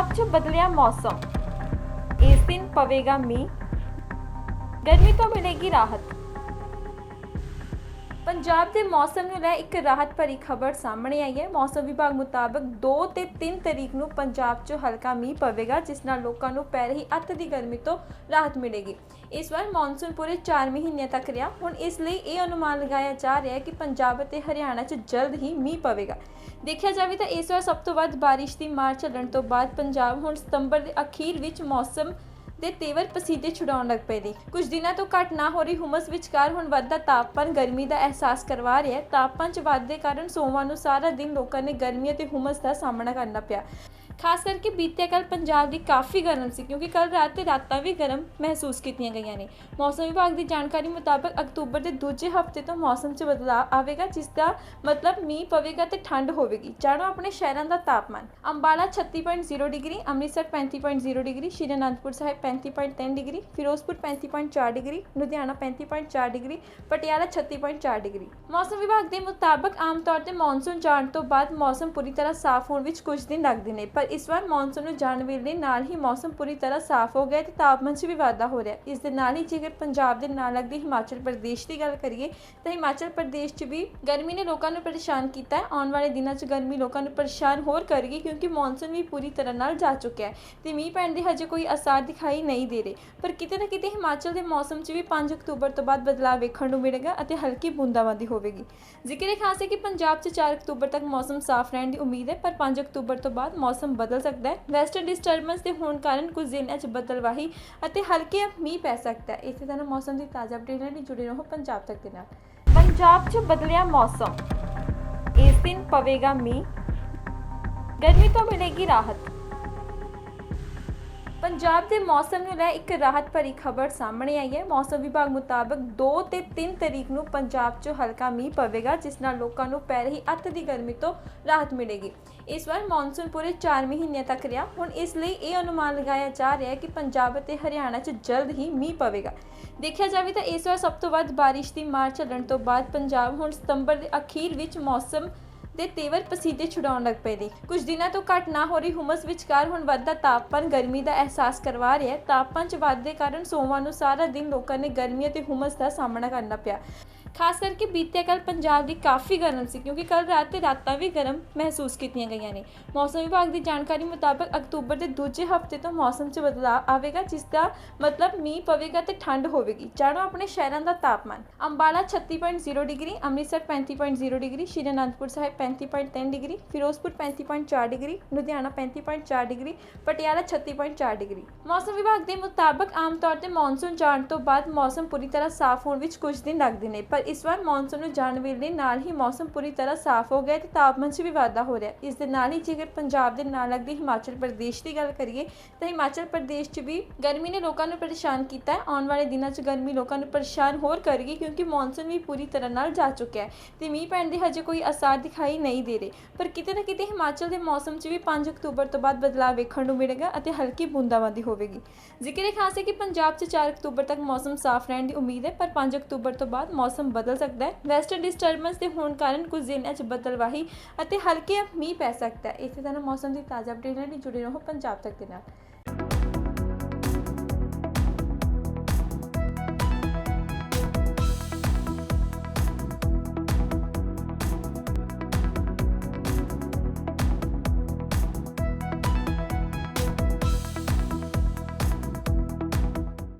ਪੰਜਾਬ 'ਚ ਬਦਲਿਆ ਮੌਸਮ। ਇਸ ਦਿਨ ਪਵੇਗਾ ਮੀਂਹ। ਗਰਮੀ ਤੋਂ ਮਿਲੇਗੀ ਰਾਹਤ। ਪੰਜਾਬ ਦੇ ਮੌਸਮ ਨੂੰ ਲੈ ਇੱਕ ਰਾਹਤ ਭਰੀ ਖਬਰ ਸਾਹਮਣੇ ਆਈ ਹੈ। ਮੌਸਮ ਵਿਭਾਗ ਮੁਤਾਬਕ 2 ਤੇ 3 ਤਰੀਕ ਨੂੰ ਪੰਜਾਬ 'ਚ ਹਲਕਾ ਮੀਂਹ ਪਵੇਗਾ, ਜਿਸ ਨਾਲ ਲੋਕਾਂ ਨੂੰ ਪੈ ਰਹੀ ਅੱਤ ਦੀ ਗਰਮੀ ਤੋਂ ਰਾਹਤ ਮਿਲੇਗੀ। ਇਸ ਵਾਰ ਮੌਨਸੂਨ ਪੂਰੇ 4 ਮਹੀਨਿਆਂ ਤੱਕ ਰਿਹਾ। ਹੁਣ ਇਸ ਲਈ ਇਹ ਅਨੁਮਾਨ ਲਗਾਇਆ ਜਾ ਰਿਹਾ ਹੈ ਕਿ ਪੰਜਾਬ ਅਤੇ ਹਰਿਆਣਾ 'ਚ ਜਲਦ ਹੀ ਮੀਂਹ ਪਵੇਗਾ। ਦੇਖਿਆ ਜਾਵੇ ਤਾਂ ਇਸ ਵਾਰ ਸਭ ਤੋਂ ਵੱਧ ਬਾਰਿਸ਼ ਦੀ ਮਾਰ ਚੱਲਣ ਤੋਂ ਬਾਅਦ ਪੰਜਾਬ ਹੁਣ ਸਤੰਬਰ ਦੇ ਅਖੀਰ ਵਿੱਚ ਮੌਸਮ ਦੇ ਤੇਵਰ ਪਸੀਦੇ ਛੁਡਾਉਣ ਲੱਗ ਪਏ ਨੇ। ਕੁਝ ਦਿਨਾਂ ਤੋਂ ਘਟ ਨਾ ਹੋ ਰਹੀ ਹੁਮਸ ਵਿਚਕਾਰ ਹੁਣ ਵੱਧਦਾ ਤਾਪਮਾਨ ਗਰਮੀ ਦਾ ਅਹਿਸਾਸ ਕਰਵਾ ਰਿਹਾ ਹੈ। ਤਾਪਮਾਨ 'ਚ ਵਾਧੇ ਕਾਰਨ ਸੋਮਵਾਰ ਨੂੰ ਸਾਰਾ ਦਿਨ ਲੋਕਾਂ ਨੇ ਗਰਮੀ ਅਤੇ ਹੁਮਸ ਦਾ ਸਾਹਮਣਾ ਕਰਨਾ ਪਿਆ। ਖਾਸ ਕਰਕੇ ਬੀਤੇ ਕੱਲ ਪੰਜਾਬ ਦੀ ਕਾਫੀ ਗਰਮ ਸੀ, ਕਿਉਂਕਿ ਕੱਲ ਰਾਤ ਤੇ ਰਾਤਾਂ ਵੀ ਗਰਮ ਮਹਿਸੂਸ ਕੀਤੀਆਂ ਗਈਆਂ ਨੇ। ਮੌਸਮ ਵਿਭਾਗ ਦੀ ਜਾਣਕਾਰੀ ਮੁਤਾਬਕ ਅਕਤੂਬਰ ਦੇ ਦੂਜੇ ਹਫ਼ਤੇ ਤੋਂ ਮੌਸਮ 'ਚ ਬਦਲਾਅ ਆਵੇਗਾ, ਜਿਸ ਦਾ ਮਤਲਬ ਮੀਂਹ ਪਵੇਗਾ ਤੇ ਠੰਡ ਹੋਵੇਗੀ। ਜਾਣੋ ਆਪਣੇ ਸ਼ਹਿਰਾਂ ਦਾ ਤਾਪਮਾਨ, Ambala 36.0 degree, Amritsar 35.0 degree Shri Anandpur Sahib 35.3 degree, Firozpur 35.4 degree, Ludhiana 35.4 degree, Patiala 36.4 degree. ਮੌਸਮ ਵਿਭਾਗ ਦੇ ਮੁਤਾਬਕ ਆਮ ਤੌਰ ਤੇ ਮੌਨਸੂਨ ਜਾਣ ਤੋਂ ਬਾਅਦ ਮੌਸਮ ਪੂਰੀ ਤਰ੍ਹਾਂ ਸਾਫ਼ ਹੋਣ ਵਿੱਚ ਕੁਝ ਦਿਨ ਲੱਗਦੇ ਨੇ, ਪਰ ਇਸ ਵਾਰ ਮੌਨਸੂਨ ਨੂੰ ਜਾਣ ਵੇਲੇ ਨਾਲ ਹੀ ਮੌਸਮ ਪੂਰੀ ਤਰ੍ਹਾਂ ਸਾਫ਼ ਹੋ ਗਿਆ ਤੇ ਤਾਪਮਾਨ 'ਚ ਵੀ ਵਾਧਾ ਹੋ ਰਿਹਾ। ਇਸ ਦੇ ਨਾਲ ਹੀ ਜੇਕਰ ਪੰਜਾਬ ਦੇ ਨਾਲ ਲੱਗਦੇ ਹਿਮਾਚਲ ਪ੍ਰਦੇਸ਼ ਦੀ ਗੱਲ ਕਰੀਏ, ਤਾਂ ਹਿਮਾਚਲ ਪ੍ਰਦੇਸ਼ 'ਚ ਵੀ ਗਰਮੀ ਨੇ ਲੋਕਾਂ ਨੂੰ ਪਰੇਸ਼ਾਨ ਕੀਤਾ ਹੈ। ਆਉਣ ਵਾਲੇ ਦਿਨਾਂ 'ਚ ਗਰਮੀ ਲੋਕਾਂ ਨੂੰ ਪਰੇਸ਼ਾਨ ਹੋਰ ਕਰੇਗੀ ਕਿਉਂਕਿ ਮੌਨਸੂਨ ਵੀ ਪੂਰੀ ਤਰ੍ਹਾਂ ਨਾਲ ਜਾ ਚੁੱਕਿਆ ਹੈ ਤੇ ਮੀਂਹ ਪੈਣ ਦੇ ਹਜੇ ਕੋਈ ਅਸਾਰ ਦਿਖਾਈ ਨਹੀਂ ਦੇ ਰਹੇ। ਪਰ ਕਿਤੇ ਨਾ ਕਿਤੇ ਹਿਮਾਚਲ ਦੇ ਮੌਸਮ 'ਚ ਵੀ 5 ਅਕਤੂਬਰ ਤੋਂ ਬਾਅਦ ਬਦਲਾਅ ਵੇਖਣ ਨੂੰ ਮਿਲੇਗਾ ਅਤੇ ਹਲਕੀ ਬੂੰਦਾਬਾਂਦੀ ਹੋਵੇਗੀ। ਜ਼ਿਕਰ ਖਾਸ ਹੈ ਕਿ ਪੰਜਾਬ 'ਚ 4 ਅਕਤੂਬਰ ਤੱਕ ਮੌਸਮ ਸਾਫ਼ ਰਹਿਣ ਦੀ ਉਮੀਦ ਹੈ, ਪਰ 5 ਅਕਤੂਬਰ ਤੋਂ ਬਾਅਦ ਮੌਸਮ ਬਦਲ ਸਕਦਾ ਹੈ। ਵੈਸਟਰਨ ਡਿਸਟਰਬੈਂਸ ਦੇ ਹੋਣ ਕਾਰਨ ਕੁਝ ਦਿਨਾਂ 'ਚ ਬਦਲਵਾਹੀ ਅਤੇ ਹਲਕੇ ਮੀਂਹ ਪੈ ਸਕਦਾ ਹੈ। ਇਸੇ ਤਰ੍ਹਾਂ ਮੌਸਮ ਦੀ ਤਾਜ਼ਾ ਅਪਡੇਟ ਲਈ ਜੁੜੇ ਰਹੋ ਪੰਜਾਬ ਤੱਕ ਦੇ ਨਾਲ। ਪੰਜਾਬ 'ਚ ਬਦਲਿਆ ਮੌਸਮ। ਇਸ ਦਿਨ ਪਵੇਗਾ ਮੀਂਹ। ਗਰਮੀ ਤੋਂ ਮਿਲੇਗੀ ਰਾਹਤ। ਪੰਜਾਬ ਦੇ ਮੌਸਮ ਨੂੰ ਲੈ ਇੱਕ ਰਾਹਤ ਭਰੀ ਖਬਰ ਸਾਹਮਣੇ ਆਈ ਹੈ। ਮੌਸਮ ਵਿਭਾਗ ਮੁਤਾਬਕ 2 ਤੇ 3 ਤਰੀਕ ਨੂੰ ਪੰਜਾਬ 'ਚ ਹਲਕਾ ਮੀਂਹ ਪਵੇਗਾ, ਜਿਸ ਨਾਲ ਲੋਕਾਂ ਨੂੰ ਪੈ ਰਹੀ ਅੱਤ ਦੀ ਗਰਮੀ ਤੋਂ ਰਾਹਤ ਮਿਲੇਗੀ। ਇਸ ਵਾਰ ਮੌਨਸੂਨ ਪੂਰੇ 4 ਮਹੀਨਿਆਂ ਤੱਕ ਰਿਹਾ। ਹੁਣ ਇਸ ਲਈ ਇਹ ਅਨੁਮਾਨ ਲਗਾਇਆ ਜਾ ਰਿਹਾ ਹੈ ਕਿ ਪੰਜਾਬ ਅਤੇ ਹਰਿਆਣਾ 'ਚ ਜਲਦ ਹੀ ਮੀਂਹ ਪਵੇਗਾ। ਦੇਖਿਆ ਜਾਵੇ ਤਾਂ ਇਸ ਵਾਰ ਸਭ ਤੋਂ ਵੱਧ ਬਾਰਿਸ਼ ਦੀ ਮਾਰ ਚੱਲਣ ਤੋਂ ਬਾਅਦ ਪੰਜਾਬ ਹੁਣ ਸਤੰਬਰ ਦੇ ਅਖੀਰ ਵਿੱਚ ਮੌਸਮ ਦੇ ਤੇਵਰ ਪਸੀਦੇ ਛੁਡਾਉਣ ਲੱਗ ਪਏ ਨੇ। ਕੁਝ ਦਿਨਾਂ ਤੋਂ ਘਟ ਨਾ ਹੋ ਰਹੀ ਹੁਮਸ ਵਿਚਕਾਰ ਹੁਣ ਵੱਧਦਾ ਤਾਪਮਾਨ ਗਰਮੀ ਦਾ ਅਹਿਸਾਸ ਕਰਵਾ ਰਿਹਾ ਹੈ। ਤਾਪਮਾਨ 'ਚ ਵਾਧੇ ਕਾਰਨ ਸੋਮਵਾਰ ਨੂੰ ਸਾਰਾ ਦਿਨ ਲੋਕਾਂ ਨੇ ਗਰਮੀ ਅਤੇ ਹੁਮਸ ਦਾ ਸਾਹਮਣਾ ਕਰਨਾ ਪਿਆ। ਖਾਸ ਕਰਕੇ ਬੀਤੇ ਕੱਲ ਪੰਜਾਬ ਦੀ ਕਾਫੀ ਗਰਮ ਸੀ, ਕਿਉਂਕਿ ਕੱਲ ਰਾਤ ਤੇ ਰਾਤਾਂ ਵੀ ਗਰਮ ਮਹਿਸੂਸ ਕੀਤੀਆਂ ਗਈਆਂ ਨੇ। ਮੌਸਮ ਵਿਭਾਗ ਦੀ ਜਾਣਕਾਰੀ ਮੁਤਾਬਕ ਅਕਤੂਬਰ ਦੇ ਦੂਜੇ ਹਫ਼ਤੇ ਤੋਂ ਮੌਸਮ 'ਚ ਬਦਲਾਅ ਆਵੇਗਾ, ਜਿਸ ਦਾ ਮਤਲਬ ਮੀਂਹ ਪਵੇਗਾ ਤੇ ਠੰਡ ਹੋਵੇਗੀ। ਜਾਣੋ ਆਪਣੇ ਸ਼ਹਿਰਾਂ ਦਾ ਤਾਪਮਾਨ, Ambala 36.0 degree, Amritsar 35.0 degree Shri Anandpur Sahib 35.3 degree, Firozpur 35.4 degree, Ludhiana 35.4 degree, Patiala 36.4 degree. ਮੌਸਮ ਵਿਭਾਗ ਦੇ ਮੁਤਾਬਕ ਆਮ ਤੌਰ ਤੇ ਮੌਨਸੂਨ ਜਾਣ ਤੋਂ ਬਾਅਦ ਮੌਸਮ ਪੂਰੀ ਤਰ੍ਹਾਂ ਸਾਫ਼ ਹੋਣ ਵਿੱਚ ਕੁਝ ਦਿਨ ਲੱਗਦੇ ਨੇ, ਪਰ ਇਸ ਵਾਰ ਮੌਨਸੂਨ ਨੂੰ ਜਾਣ ਵੇਲੇ ਨਾਲ ਹੀ ਮੌਸਮ ਪੂਰੀ ਤਰ੍ਹਾਂ ਸਾਫ਼ ਹੋ ਗਿਆ ਤੇ ਤਾਪਮਾਨ 'ਚ ਵੀ ਵਾਧਾ ਹੋ ਰਿਹਾ ਇਸ ਦੇ ਨਾਲ ਹੀ ਜੇਕਰ ਪੰਜਾਬ ਦੇ ਨਾਲ ਲੱਗਦੇ ਹਿਮਾਚਲ ਪ੍ਰਦੇਸ਼ ਦੀ ਗੱਲ ਕਰੀਏ, ਤਾਂ ਹਿਮਾਚਲ ਪ੍ਰਦੇਸ਼ 'ਚ ਵੀ ਗਰਮੀ ਨੇ ਲੋਕਾਂ ਨੂੰ ਪਰੇਸ਼ਾਨ ਕੀਤਾ ਹੈ। ਆਉਣ ਵਾਲੇ ਦਿਨਾਂ 'ਚ ਗਰਮੀ ਲੋਕਾਂ ਨੂੰ ਪਰੇਸ਼ਾਨ ਹੋਰ ਕਰੇਗੀ ਕਿਉਂਕਿ ਮੌਨਸੂਨ ਵੀ ਪੂਰੀ ਤਰ੍ਹਾਂ ਨਾਲ ਜਾ ਚੁੱਕਿਆ ਹੈ ਤੇ ਮੀਂਹ ਪੈਣ ਦੇ ਹਜੇ ਕੋਈ ਅਸਾਰ ਦਿਖਾਈ ਨਹੀਂ ਦੇ ਰਹੇ। ਪਰ ਕਿਤੇ ਨਾ ਕਿਤੇ ਹਿਮਾਚਲ ਦੇ ਮੌਸਮ 'ਚ ਵੀ 5 ਅਕਤੂਬਰ ਤੋਂ ਬਾਅਦ ਬਦਲਾਅ ਵੇਖਣ ਨੂੰ ਮਿਲੇਗਾ ਅਤੇ ਹਲਕੀ ਬੂੰਦਾਬਾਂਦੀ ਹੋਵੇਗੀ। ਜ਼ਿਕਰ ਖਾਸ ਹੈ ਕਿ ਪੰਜਾਬ 'ਚ 4 ਅਕਤੂਬਰ ਤੱਕ ਮੌਸਮ ਸਾਫ਼ ਰਹਿਣ ਦੀ ਉਮੀਦ ਹੈ, ਪਰ 5 ਅਕਤੂਬਰ ਤੋਂ ਬਾਅਦ ਮੌਸਮ ਬਦਲ ਸਕਦਾ ਹੈ। ਵੈਸਟਰਨ ਡਿਸਟਰਬੈਂਸ ਦੇ ਹੋਣ ਕਾਰਨ ਕੁਝ ਦਿਨਾਂ 'ਚ ਬਦਲਵਾਹੀ ਅਤੇ ਹਲਕੇ ਮੀਂਹ ਪੈ ਸਕਦਾ ਹੈ। ਇਸੇ ਤਰ੍ਹਾਂ ਮੌਸਮ ਦੀ ਤਾਜ਼ਾ ਅਪਡੇਟ ਲਈ ਜੁੜੇ ਰਹੋ ਪੰਜਾਬ ਤੱਕ ਦੇ ਨਾਲ।